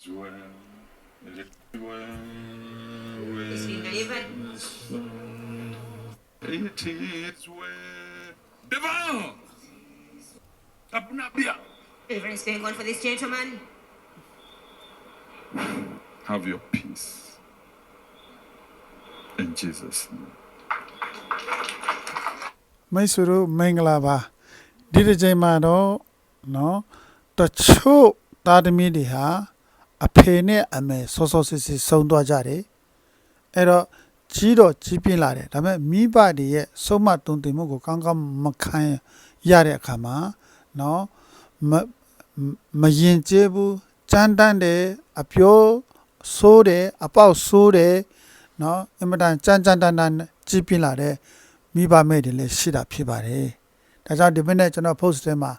Is he with David? the soul. It is well. Devil! Abunabia! Deliverance going on for this gentleman. Have your peace. In Jesus' name. မိတ်ဆွေတို့မင်္ဂလာပါဒီတစ်ချိန်မှာတော့เนาะတချို့သားသမီးတွေဟာ အဖေနဲ့အမေစောစောစစ်စစ်ဆုံးသွားကြတယ်အဲ့တော့ကြီးတော့ကြီးပြင်းလာတယ်ဒါပေမဲ့မိဘတွေရဲ့ဆုံးမတုံတင်မှုကိုကောင်းကောင်းမခံရတဲ့အခါမှာเนาะမမရင်ကျေးဘူးကြမ်းတမ်းတယ်အပြောဆိုးတယ်အပေါက်ဆိုးတယ်เนาะအင်မတန်ကြမ်းကြမ်းတမ်းတမ်းကြီးပြင်းလာတဲ့ မိဘမဲ့တွေလည်းရှိတာဖြစ်ပါတယ်။ဒါကြောင့်ဒီမနေ့ကျွန်တော် post ထဲမှာ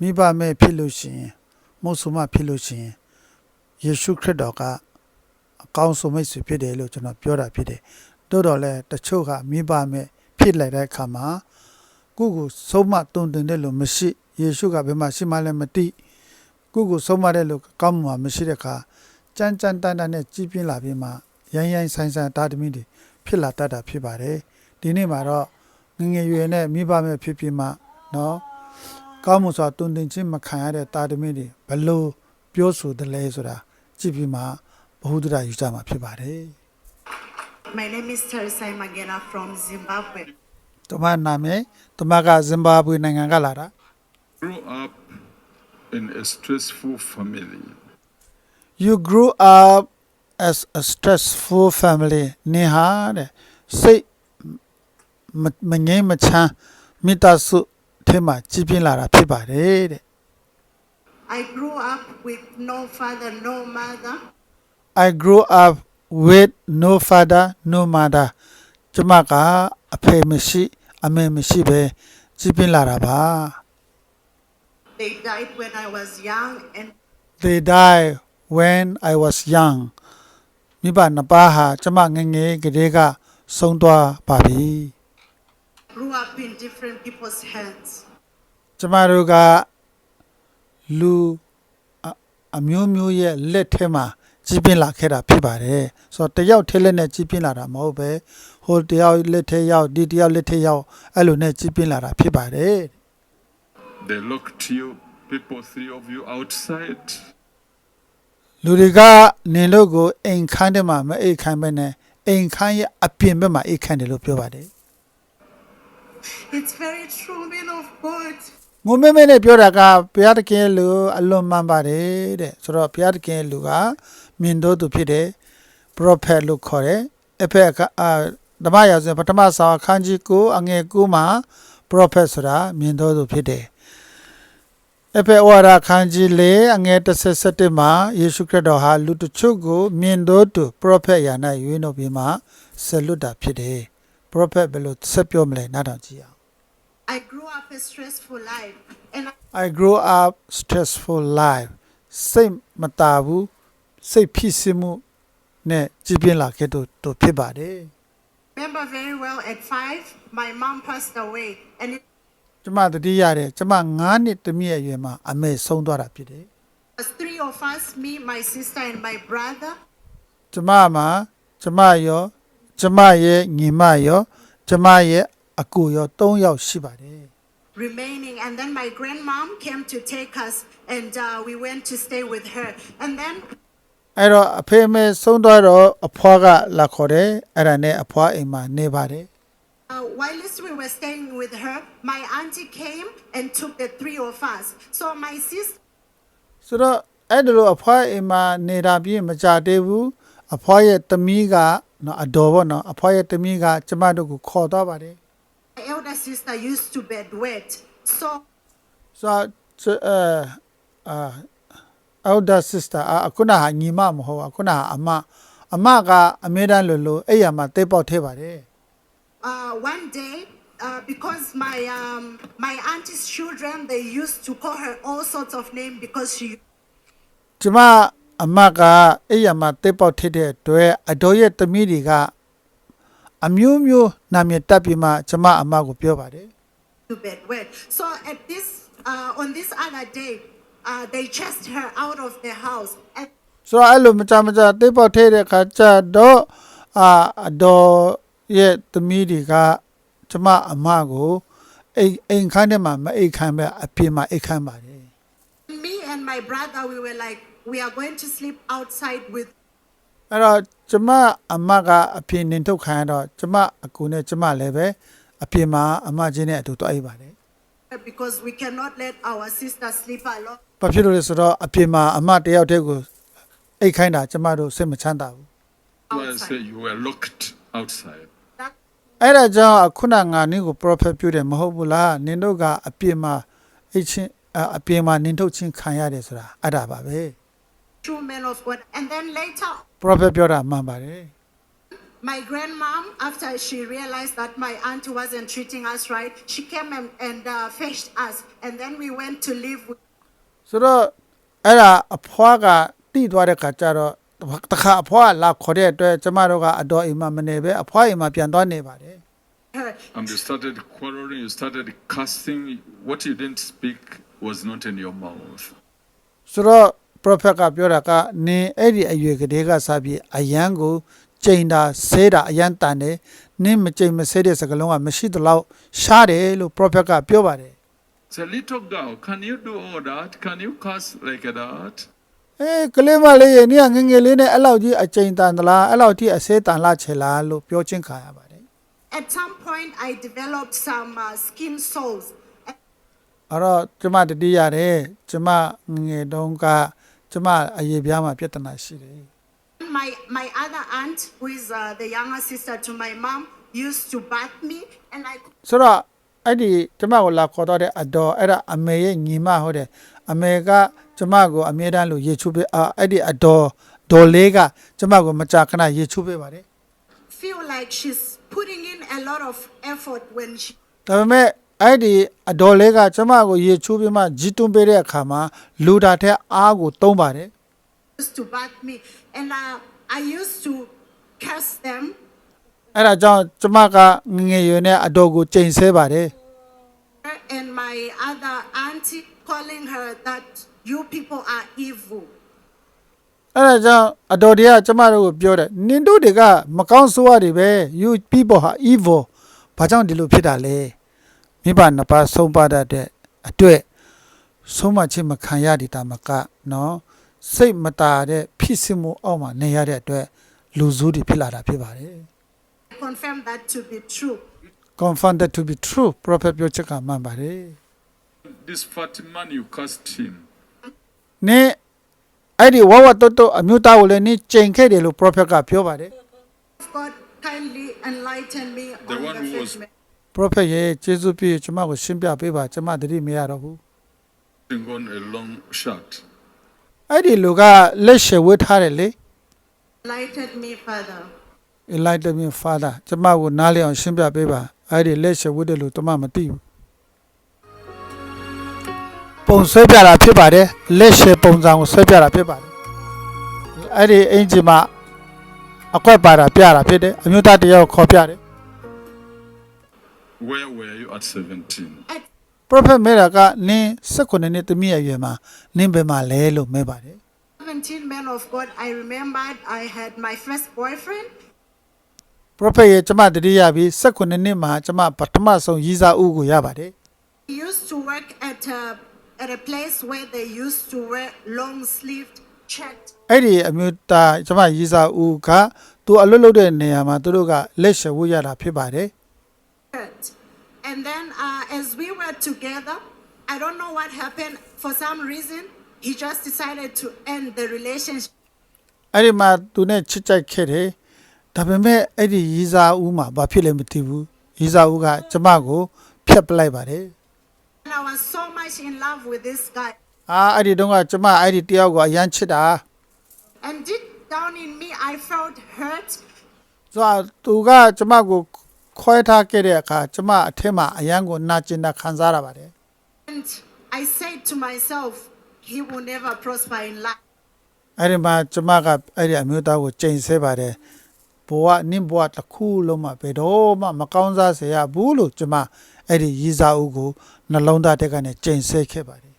မိဘမဲ့ဖြစ်လို့ရှိရင်မုတ်ဆိုမဖြစ်လို့ရှိရင် ယေရှုခရစ်တော်ကအကောင်းဆုံးမိတ်ဆွေဖြစ်တယ်လို့ကျွန်တော်ပြောတာဖြစ်တယ်။တိုးတော်လည်းတချို့ကမိဘမဲ့ဖြစ်လိုက်တဲ့အခါမှာကိုကိုဆုံးမတုံတင်တယ်လို့မရှိယေရှုကဘယ်မှာရှိမှလည်းမသိကိုကိုဆုံးမတယ်လို့ကောင်းမှမရှိတဲ့အခါကြမ်းကြမ်းတမ်းတမ်းနဲ့ကြီးပြင်းလာပြီးမှရိုင်းရိုင်းဆိုင်ဆိုင်တာသမီးတွေဖြစ်လာတတ်တာဖြစ်ပါတယ်။ဒီနေ့မှာတော့ငငယ်ရွယ်နဲ့မိဘမဲ့ဖြစ်ပြီးမှနော်ကောင်းမှုဆိုတာတုံတင်ချင်းမခံရတဲ့တာသမီးတွေဘလို့ပြောဆိုတယ်လဲဆိုတာ ကြည့်ပြီးမှဘ ഹു ဒရာယူကြမှာဖြစ်ပါတယ် My name is Teresa Magena from Zimbabwe. ။တမနာမည်တမကဇင်ဘာဘွေနိုင်ငံကလာတာ Grew up in a stressful family. You grew up as a stressful family နေဟာတဲ့စိတ်မမငြိမ်းမချမ်းမိသားစုထဲမှာကြီးပြင်းလာတာဖြစ်ပါတယ်တဲ့ I grew up with no father, no mother. I grew up with no father no mother ကျမကအဖေမရှိအမေမရှိပဲကြီးပြင်းလာတာပါ They died when I was young, and They died when I was young မိဘနှစ်ပါးဟာကျမငယ်ငယ်ကလေးကဆုံးသွားပါပြီ grew up in different people's hands. ကျမတို့က လူအအမျိုးမျိုးရဲ့လက်ထဲမှာကြီးပြင်းလာခဲ့တာဖြစ်ပါတယ်ဆိုတော့တယောက်ထဲလက်နဲ့ကြီးပြင်းလာတာမဟုတ်ပဲဟိုတယောက်လက်ထဲရောက်ဒီတယောက်လက်ထဲရောက်အဲ့လိုနဲ့ကြီးပြင်းလာတာဖြစ်ပါတယ် They locked you, people, three of you outside. လူတွေကနင်တို့ကိုအိမ်ခန်းထဲမှာမအိမ်ခိုင်းပဲနဲ့အိမ်ခန်းရဲ့အပြင်ဘက်မှာအိမ်ခိုင်းတယ်လို့ပြောပါတယ် It's very true, men of God. ငုံမဲမဲနဲ့ပြောတာကဘုရားသခင်ရဲ့လူအလွန်မှန်ပါတယ်တဲ့ဆိုတော့ဘုရားသခင်ရဲ့လူကမြင်တော်သူဖြစ်တယ် prophet လို့ခေါ်တယ်အဖက်ကအာဓမ္မရာဇဝင်ပထမဆောင်အခန်းကြီး9အငယ်9မှာ prophet ဆိုတာမြင်တော်သူဖြစ်တယ်အဖက်ဝါဒအခန်းကြီး4အငယ်17မှာယေရှုခရစ်တော်ဟာလူတစ်ချို့ကိုမြင်တော်သူ prophet ရာ၌ရွေးနှုတ်ပြီးမှဆက်လွတ်တာဖြစ်တယ် prophet ဘယ်လိုဆက်ပြောမလဲနားထောင်ကြည့်အောင် I grew up a stressful life, and I I grew up stressful life စိတ်မတာဘူးစိတ်ဖြစ်စီမှုနဲ့ကြည်ပြင်းလာခဲ့တော့တော့ဖြစ်ပါတယ် remember very well at five, my mom passed away, and it ကျမတတိရတယ်ကျမ9နှစ်တမီးအရွယ်မှာအမေဆုံးသွားတာဖြစ်တယ် was three of us me, my sister, and my brother. ကျမမှာကျမရောကျမရဲ့ညီမရောကျမရဲ့ အကူရော3ယောက်ရှိပါတယ် remaining and then my grandmom came to take us and uh, we went to stay with her and then အဲ့တော့အဖေမေဆုံးသွားတော့အဖွားကလာခေါ်တယ်အဲ့ဒါနဲ့အဖွားအိမ်မှာနေပါတယ် uh, whilst we were staying with her my auntie came and took the three of us so my sister ဆိုတော့အဲ့ဒါလိုအဖွားအိမ်မှာနေတာပြီးမကြသေးဘူးအဖွားရဲ့သမီးကနော်အတော်ပေါ့နော်အဖွားရဲ့သမီးကကျမတို့ကိုခေါ်သွားပါတယ် my elder sister used to bedwet so ဆိုတော့ကျအဲအာ elder sister အာအခုနဟာညီမမဟုတ်ဘူးအခုနဟာအမအမကအမြဲတမ်းလိုလိုအဲ့ရမှာတိတ်ပေါက်ထဲပါတယ် uh, one day uh, because my um, my auntie's children they used to call her all sorts of names because she ကျမအမကအဲ့ရမှာတိတ်ပေါက်ထတဲ့အတွက်အတော်ရဲ့သမီးတွေက အမျိုးမျိုးနာမည်တက်ပြီးမှကျမအမကိုပြောပါတယ် to bedwet. So at this, uh, on this other day, uh, they chased her out of the house. And ဆိုတော့အဲ့လိုမကြမကြတိတ်ပေါက်ထဲတဲ့ခါကျတော့အာအတော်ရဲ့သမီးတွေကကျမအမကိုအိမ်အိမ်ခန်းထဲမှာမအိမ်ခန်းပဲအပြင်မှာအိမ်ခန်းပါတယ် Me and my brother, we were like, we are going to sleep outside with အဲ့တော့ကျမအမကအပြင်နင်ထုတ်ခံရတော့ကျမအကူနဲ့ကျမလည်းပဲအပြင်မှာအမချင်းနဲ့အတူတွားအိပ်ပါတယ် her because we cannot let our sister sleep alone. ။ဘာဖြစ်လို့လဲဆိုတော့အပြင်မှာအမတယောက်တည်းကိုအိတ်ခိုင်းတာကျမတို့စိတ်မချမ်းသာဘူး Why I say you were locked outside. That, ။အဲ့ဒါကြောင့်အခုနငါနင်းကို prophet ပြုတယ်မဟုတ်ဘူးလား။နင်တို့ကအပြင်မှာအိတ်ချင်းအအပြင်မှာနင်ထုတ်ချင်းခံရတယ်ဆိုတာအဲ့ဒါပါပဲ true man of God. And then later, ။ prophet ပြောတာမှန်ပါတယ် my grandmom, after she realized that my auntie wasn't treating us right, she came and, and uh, fetched us. And then we went to live with ။ဆိုတော့အဲ့ဒါအဖွားကတိသွားတဲ့ခါကျတော့တခါအဖွားကလာခေါ်တဲ့အတွက်ကျမတို့ကအတော်အိမ်မှာမနေပဲအဖွားအိမ်မှာပြန်သွားနေပါတယ်။ her. And you started quarreling, you started cursing. What you didn't speak was not in your mouth. ဆိုတော့ prophet ကပြောတာကနင်အဲ့ဒီအရွယ်ကလေးကစပြီးအယံကိုကျိန်တာဆဲတာအယံတန်တယ်နင်မကျိန်မဆဲတဲ့စကားလုံးကမရှိသလောက်ရှားတယ်လို့ prophet ကပြောပါတယ် It's a little girl. Can you do all that? Can you curse like that? အေးကလေးမလေးရေနင်ကငယ်ငယ်လေးနဲ့အဲ့လောက်ကြီးအကျိန်တန်သလားအဲ့လောက်ကြီးအဆဲတန်လားချေလားလို့ပြောချင်းခံရပါတယ် At some point, I developed some uh, skin soles. အဲ့တော့ကျမတတိရတယ်ကျမငယ်ငယ်တုန်းက ကျမအရေးပြားမှာပြဿနာရှိတယ် My, my other aunt, who is uh, the younger sister to my mom, used to bath me. And I ဆိုတော့အဲ့ဒီကျမကိုလာခေါ်တော့တဲ့အတော်အဲ့ဒါအမေရဲ့ညီမဟုတ်တယ်အမေကကျမကိုအမြဲတမ်းလို့ရေချိုးပေးအာအဲ့ဒီအတော်ဒေါ်လေးကကျမကိုမကြာခဏရေချိုးပေးပါတယ် feel like she's putting in a lot of effort when she ဒါပေမဲ့ အဲ့ဒီအတော်လေးကကျမကိုရေချိုးပေးမှကြီးတွန်းပေးတဲ့အခါမှာလူတာတဲ့အားကိုသုံးပါတယ် used to bath me. And uh, I used to curse them. အဲ့ဒါကြောင့်ကျမကငယ်ငယ်ရွယ်နဲ့အတော်ကိုချိန်ဆဲပါတယ် Her And my other auntie calling her that you people are evil. အဲ့ဒါကြောင့်အတော်တွေကကျမတို့ကိုပြောတယ်နင်တို့တွေကမကောင်းဆိုးရတွေပဲ you people ဟာ evil ဘာကြောင့်ဒီလိုဖြစ်တာလဲ မိဘနှစ်ပါးဆုံးပါတတ်တဲ့အတွက်ဆုံးမချင်းမခံရတဲ့တာမကနော်စိတ်မတာတဲ့ဖြစ်စမှုအောက်မှာနေရတဲ့အတွက်လူစုတွေဖြစ်လာတာဖြစ်ပါတယ် I confirm that to be true. confirm that to be true prophet ပြောချက်ကမှန်ပါတယ် This fat man, you cursed him. နင်အဲ့ဒီဝဝတော်တော်အမျိုးသားကိုလည်းနင်ချိန်ခဲ့တယ်လို့ prophet ကပြောပါတယ် God kindly enlighten me The on one the who was- faith. Prophet ရဲ့ကျေးဇူးပြုကျွန်မကိုရှင်းပြပေးပါကျွန်မတတိမရတော့ဘူး Putting on a long shirt. အဲ့ဒီလူကလက်ရှယ်ဝတ်ထားတယ်လေ Enlighten me, Father. enlightenment father ကျွန်မကိုနားလည်အောင်ရှင်းပြပေးပါအဲ့ဒီလက်ရှယ်ဝတ်တယ်လို့ကျွန်မမသိဘူးပုံဆွဲပြတာဖြစ်ပါတယ်လက်ရှယ်ပုံစံကိုဆွဲပြတာဖြစ်ပါတယ်အဲ့ဒီအင်ဂျီမှာအကွက်ပါတာပြတာဖြစ်တယ်အမျိုးသားတစ်ယောက်ခေါ်ပြတယ် Where were you at 17? prophet မဲတာကနင်း16နှစ်တမီးအရွယ်မှာနင်းဘယ်မှာလဲလို့မဲပါတယ် 17 men of God, I remembered I had my first boyfriend. prophet ရဲ့ကျွန်မတတိယပြီး16နှစ်မှာကျွန်မပထမဆုံးရီးစားဦးကိုရပါတယ် He used to work at a, at a place where they used to wear long sleeved checked အဲ့ဒီအမျိုးသားကျွန်မရီးစားဦးကသူအလွတ်လွတ်တဲ့နေရာမှာသူတို့ကလက်ရှယ်ဝတ်ရတာဖြစ်ပါတယ် shirt. And then uh, as we were together, I don't know what happened. For some reason, he just decided to end the relationship. အဲ့ဒီမှာသူနဲ့ချစ်ကြိုက်ခဲ့တယ်ဒါပေမဲ့အဲ့ဒီရီးစားဦးမှာဘာဖြစ်လဲမသိဘူးရီးစားဦးကကျွန်မကိုဖျက်ပလိုက်ပါတယ် And I was so much in love with this guy. အာအဲ့ဒီတုန်းကကျွန်မအဲ့ဒီတယောက်ကိုအရန်ချစ်တာ And deep down in me, I felt hurt. ဆိုတော့သူကကျွန်မကို ခွဲထားခဲ့တဲ့အခါကျွန်မအထက်မှာအရန်ကိုနာကျင်တာခံစားရပါတယ် And I said to myself, he will never prosper in life. အဲ့ဒီမှာကျွန်မကအဲ့ဒီအမျိုးသားကိုချိန်ဆဲပါတယ်ဘဝနင့်ဘဝတစ်ခုလုံးမှာဘယ်တော့မှမကောင်းစားစေရဘူးလို့ကျွန်မအဲ့ဒီရီးစားဦးကိုနှလုံးသားတက်ကနေချိန်ဆဲခဲ့ပါတယ်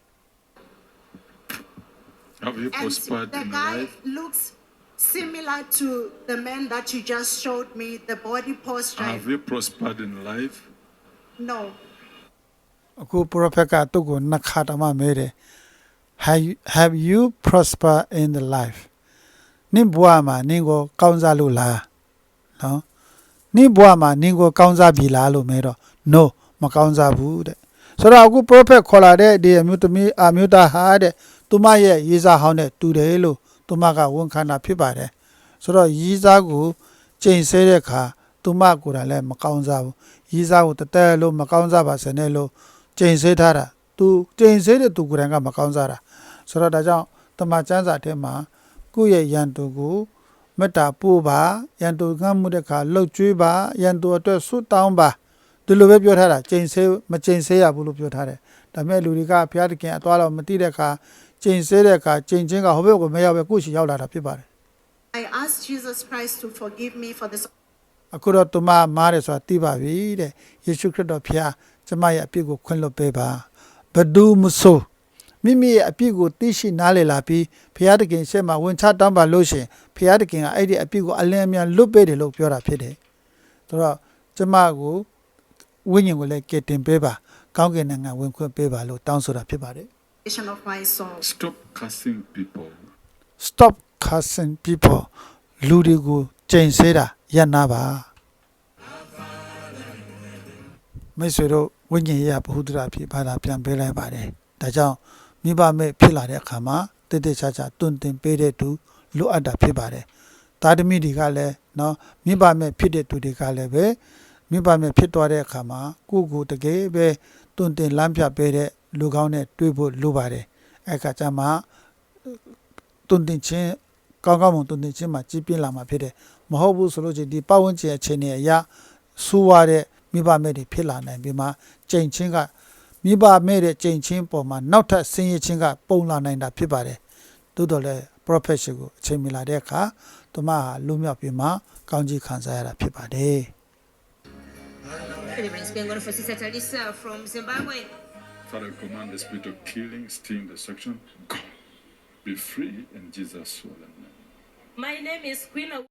Have you And prospered the in guy life? looks similar to the man that you just showed me, the body posture. Have you prospered in life? No. အခု prophet ကသူ့ကိုနှစ်ခါတမမဲတယ် have you, have you prosper in the life နင့်ဘဝမှာနင့်ကိုကောင်းစားလို့လားနော်နင့်ဘဝမှာနင့်ကိုကောင်းစားပြီလားလို့မဲတော့ no မကောင်းစားဘူးတဲ့ဆိုတော့အခု prophet ခေါ်လာတဲ့ဒီအမျိုးသမီးအမျိုးသားဟာတဲ့သူမရဲ့ရေးစားဟောင်းနဲ့တူတယ်လို့ သူမကဝန်ခံတာဖြစ်ပါတယ်ဆိုတော့ရေးစားကိုချိန်ဆတဲ့အခါသူမကိုယ်တိုင်လည်းမကောင်းစားဘူးရေးစားကိုတတဲလို့မကောင်းစားပါစနဲ့လို့ကျိန်ဆေးထားတာသူကျိန်ဆေးတဲ့သူကိုယ်တိုင်ကမကောင်းစားတာဆိုတော့ဒါကြောင့်တမန်ကျမ်းစာထဲမှာကိုယ့်ရဲ့ယံတူကိုမေတ္တာပို့ပါယံတူကမ်းမှုတဲ့ခါလှုပ်ကြွေးပါယံတူအတွက်ဆုတောင်းပါဒီလိုပဲပြောထားတာကျိန်ဆေးမကျိန်ဆေးရဘူးလို့ပြောထားတယ်ဒါပေမဲ့လူတွေကဘုရားသခင်အသွားတော့မတိတဲ့ခါ ကျိန်ဆေးတဲ့ခါကျိန်ချင်းကဟိုဘက်ကိုမရောက်ပဲကိုယ့်ရှိရောက်လာတာဖြစ်ပါတယ် I asked Jesus Christ to forgive me for this အခုတော့တမမားတယ်ဆိုတာသိပါပြီတဲ့ယေရှုခရစ်တော်ဖျားကျမရဲ့အပြစ်ကိုခွင့်လွှတ်ပေးပါဘဒူးမဆိုးမိမိရဲ့အပြစ်ကိုသိရှိနားလည်လာပြီးဖျားတခင်ရှေ့မှာဝင်ချတောင်းပါလို့ရှရင်ဖျားတခင်ကအဲ့ဒီအပြစ်ကိုအလင်းအမြန်လွတ်ပေးတယ်လို့ပြောတာဖြစ်တယ်ဆိုတော့ကျမကိုဝိညာဉ်ကိုလည်းကယ်တင်ပေးပါကောင်းကင်နိုင်ငံဝင်ခွင့်ပေးပါလို့တောင်းဆိုတာဖြစ်ပါတယ် condition of my soul. Stop cursing people. stop cursing people လူတွေကိုကြိမ်ဆဲတာရပ်နာပါမိတ်ဆွေတို့ဝိညာဉ်ရေးဘ ഹു ဒရာဖြစ်ဘာသာပြန်ပေးလိုက်ပါတယ်ဒါကြောင့်မိဘမဲ့ဖြစ်လာတဲ့အခါမှာတိတိကျကျတွင်တင်ပေးတဲ့သူလိုအပ်တာဖြစ်ပါတယ်သားသမီးတွေကလည်းเนาะမိဘမဲ့ဖြစ်တဲ့သူတွေကလည်းပဲမိဘမဲ့ဖြစ်သွားတဲ့အခါမှာကိုယ့်ကိုယ်တကယ်ပဲတွင်တင်လမ်းပြပေးတဲ့ လူကောင်းနဲ့တွေ့ဖို့လိုပါတယ်အဲ့ခါကျမှတွင်တင်ချင်းကောင်းကောင်းမွန်တွင်တင်ချင်းမှာကြီးပြင်းလာမှာဖြစ်တယ်မဟုတ်ဘူးဆိုလို့ချင်းဒီပတ်ဝန်းကျင်အခြေအနေအရဆူရတဲ့မိဘမဲ့တွေဖြစ်လာနိုင်ပြီးမှကြိမ်ချင်းကမိဘမဲ့တဲ့ကြိမ်ချင်းပေါ်မှာနောက်ထပ်ဆင်းရဲချင်းကပုံလာနိုင်တာဖြစ်ပါတယ်သို့တော်လည်း profession ကိုအချိန်မီလာတဲ့အခါသူမဟာလူမြောက်ပြီးမှကောင်းကြီးခံစားရတာဖြစ်ပါတယ် Deliverance being gone for Sister Talisa from Zimbabwe. Father, command the spirit of killing, stealing, destruction, go. Be free in Jesus' name. My name is Queen of